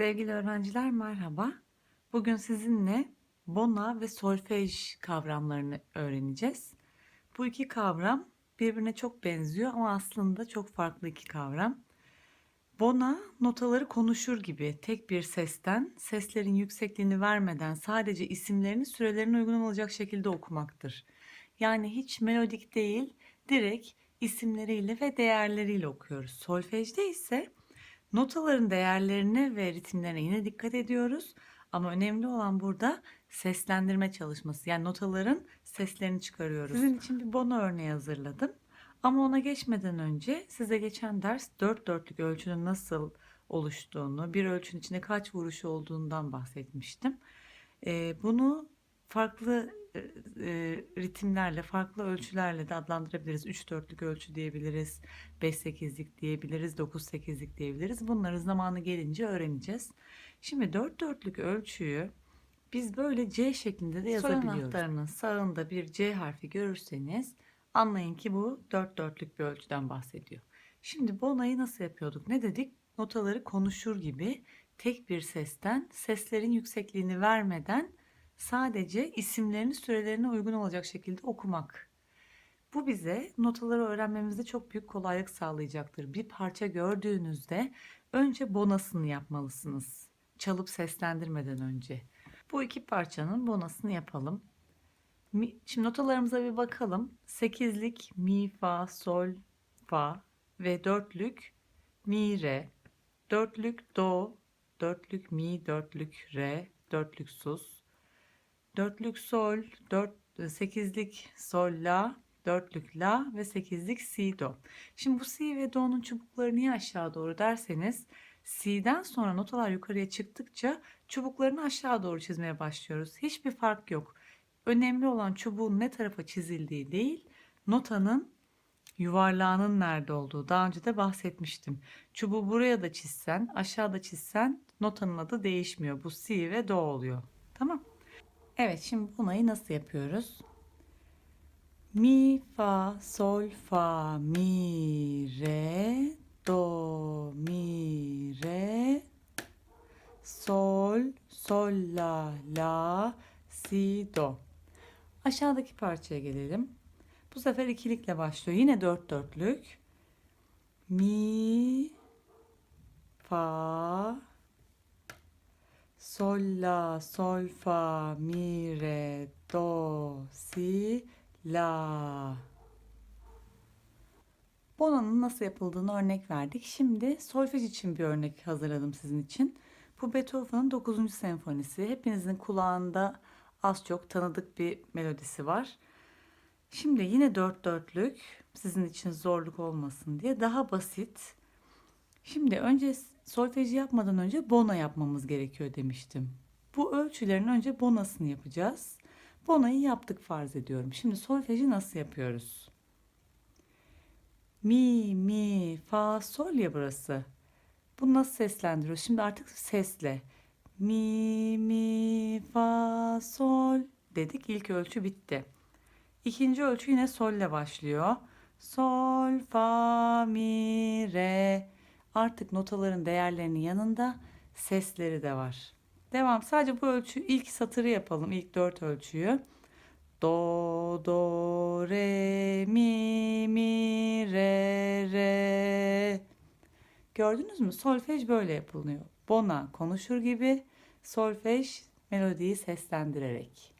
Sevgili öğrenciler merhaba. Bugün sizinle bona ve solfej kavramlarını öğreneceğiz. Bu iki kavram birbirine çok benziyor ama aslında çok farklı iki kavram. Bona notaları konuşur gibi tek bir sesten, seslerin yüksekliğini vermeden sadece isimlerini sürelerine uygun olacak şekilde okumaktır. Yani hiç melodik değil, direkt isimleriyle ve değerleriyle okuyoruz. Solfejde ise Notaların değerlerine ve ritimlerine yine dikkat ediyoruz. Ama önemli olan burada seslendirme çalışması. Yani notaların seslerini çıkarıyoruz. Sizin için bir bono örneği hazırladım. Ama ona geçmeden önce size geçen ders dört dörtlük ölçünün nasıl oluştuğunu, bir ölçünün içinde kaç vuruş olduğundan bahsetmiştim. Ee, bunu farklı e, e, ritimlerle, farklı ölçülerle de adlandırabiliriz. 3 dörtlük ölçü diyebiliriz, 5 sekizlik diyebiliriz, 9 sekizlik diyebiliriz. Bunları zamanı gelince öğreneceğiz. Şimdi 4 dörtlük ölçüyü biz böyle C şeklinde de yazabiliyoruz. Sol anahtarının sağında bir C harfi görürseniz anlayın ki bu 4 dörtlük bir ölçüden bahsediyor. Şimdi bu onayı nasıl yapıyorduk? Ne dedik? Notaları konuşur gibi tek bir sesten seslerin yüksekliğini vermeden sadece isimlerini sürelerine uygun olacak şekilde okumak. Bu bize notaları öğrenmemizde çok büyük kolaylık sağlayacaktır. Bir parça gördüğünüzde önce bonasını yapmalısınız. Çalıp seslendirmeden önce. Bu iki parçanın bonasını yapalım. Şimdi notalarımıza bir bakalım. Sekizlik mi, fa, sol, fa ve dörtlük mi, re. Dörtlük do, dörtlük mi, dörtlük re, dörtlük sus, dörtlük sol, dört, sekizlik sol la, dörtlük la ve sekizlik si do. Şimdi bu si ve do'nun çubukları niye aşağı doğru derseniz si'den sonra notalar yukarıya çıktıkça çubuklarını aşağı doğru çizmeye başlıyoruz. Hiçbir fark yok. Önemli olan çubuğun ne tarafa çizildiği değil, notanın yuvarlağının nerede olduğu. Daha önce de bahsetmiştim. Çubuğu buraya da çizsen, aşağıda çizsen notanın adı değişmiyor. Bu si ve do oluyor. Tamam. Evet şimdi bunayı nasıl yapıyoruz? Mi, fa, sol, fa, mi, re, do, mi, re, sol, sol, la, la, si, do. Aşağıdaki parçaya gelelim. Bu sefer ikilikle başlıyor. Yine dört dörtlük. Mi, fa, sol la sol fa mi re do si la Bona'nın nasıl yapıldığını örnek verdik. Şimdi solfej için bir örnek hazırladım sizin için. Bu Beethoven'ın 9. senfonisi. Hepinizin kulağında az çok tanıdık bir melodisi var. Şimdi yine dört dörtlük sizin için zorluk olmasın diye daha basit. Şimdi önce solfeji yapmadan önce bona yapmamız gerekiyor demiştim. Bu ölçülerin önce bonasını yapacağız. Bonayı yaptık farz ediyorum. Şimdi solfeji nasıl yapıyoruz? Mi, mi, fa, sol ya burası. Bunu nasıl seslendiriyoruz? Şimdi artık sesle. Mi, mi, fa, sol dedik. İlk ölçü bitti. İkinci ölçü yine sol ile başlıyor. Sol, fa, mi, re. Artık notaların değerlerinin yanında sesleri de var. Devam. Sadece bu ölçü ilk satırı yapalım. İlk dört ölçüyü. Do, do, re, mi, mi, re, re. Gördünüz mü? Solfej böyle yapılıyor. Bona konuşur gibi, solfej melodiyi seslendirerek.